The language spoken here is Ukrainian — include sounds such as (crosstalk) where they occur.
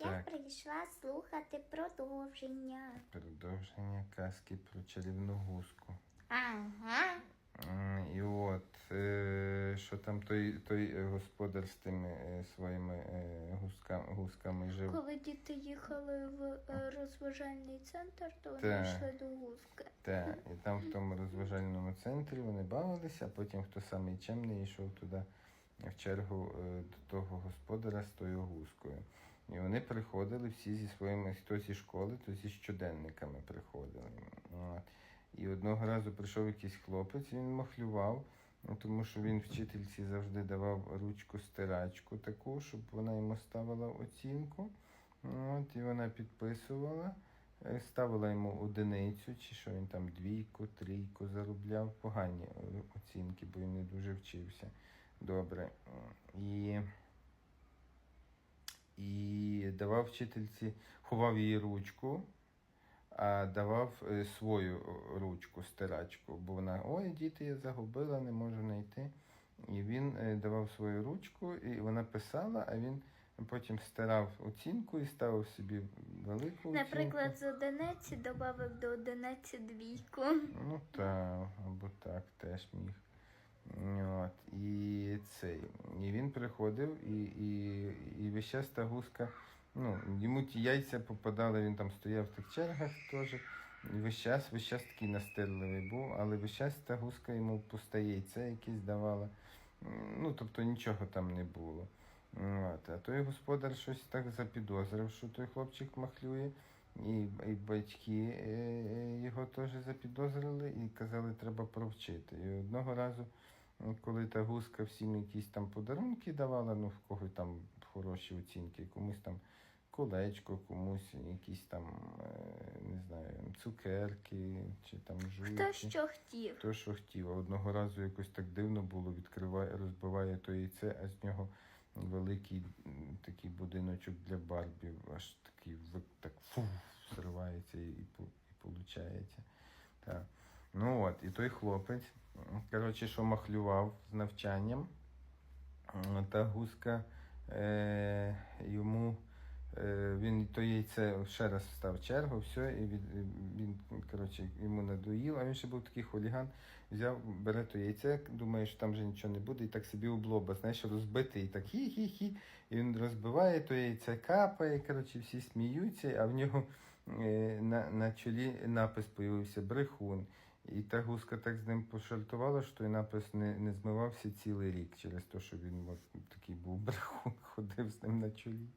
Я Так. прийшла слухати продовження. Продовження казки про чарівну гуску. Ага. М, І от, е, що там той, той е, господар з тими е, своїми е, гуска, гусками жив. Коли діти їхали в е, розважальний центр, то вони Так. йшли до гуски. Та, і там в тому розважальному центрі вони бавилися, а потім хто самий чемний йшов туди в чергу е, до того господара з тою гускою. І вони приходили всі зі своїми, хто зі школи, то зі щоденниками приходили. І одного разу прийшов якийсь хлопець, він махлював, ну, тому що він вчительці завжди давав ручку стирачку таку, щоб вона йому ставила оцінку. От, і вона підписувала. Е, Ставила йому одиницю, чи що він там двійку, трійку заробляв, погані е, оцінки, бо він не дуже вчився добре. І, і давав вчительці, ховав її ручку, а давав е, свою е, ручку, стирачку, бо вона, ой, діти, я загубила, не можу знайти. І він е, давав свою ручку, і вона писала, а він потім стирав оцінку і ставив собі велику оцінку. Наприклад, з одиниці додав до одиниці двійку. Ну так, або так теж міг. От, і. І він приходив, і, і, і весь час та гуска, ну, йому ті яйця попадали, він там стояв в тих чергах теж. Весь час, весь час такий настирливий був, але весь час та гуска йому пусте яйце якесь давала. Ну, тобто нічого там не було. От. А той господар щось так запідозрив, що той хлопчик махлює. І, і батьки е, е, його теж запідозрили і казали, треба провчити. І одного разу, коли та гуска всім якісь там подарунки давала, ну в кого там хороші оцінки, комусь там колечко, комусь якісь там, е, не знаю, цукерки чи там жуйки. Хто що хотів. То, що хотів. А Одного разу якось так дивно було, відкриває, розбиває то яйце, а з нього великий такий будиночок для барбів, аж такий так фу, зривається і, і, і получається. Так. Ну от, і той хлопець, м, коротше, що махлював з навчанням, та гуска е, йому. Е, Він то яйце ще раз став чергу, все, і від, він, коротше, йому надоїв, а він ще був такий хуліган, взяв, бере то яйце, думає, що там вже нічого не буде, і так собі облоба, знаєш, розбитий, і так хі-хі-хі. І він розбиває то яйце, капає, коротше, всі сміються, а в нього е, на, на чолі напис появився брехун. І та гуска так з ним пошартувала, що той напис не, не змивався цілий рік через те, що він от, такий був брехун, (laughs) ходив з ним на чолі.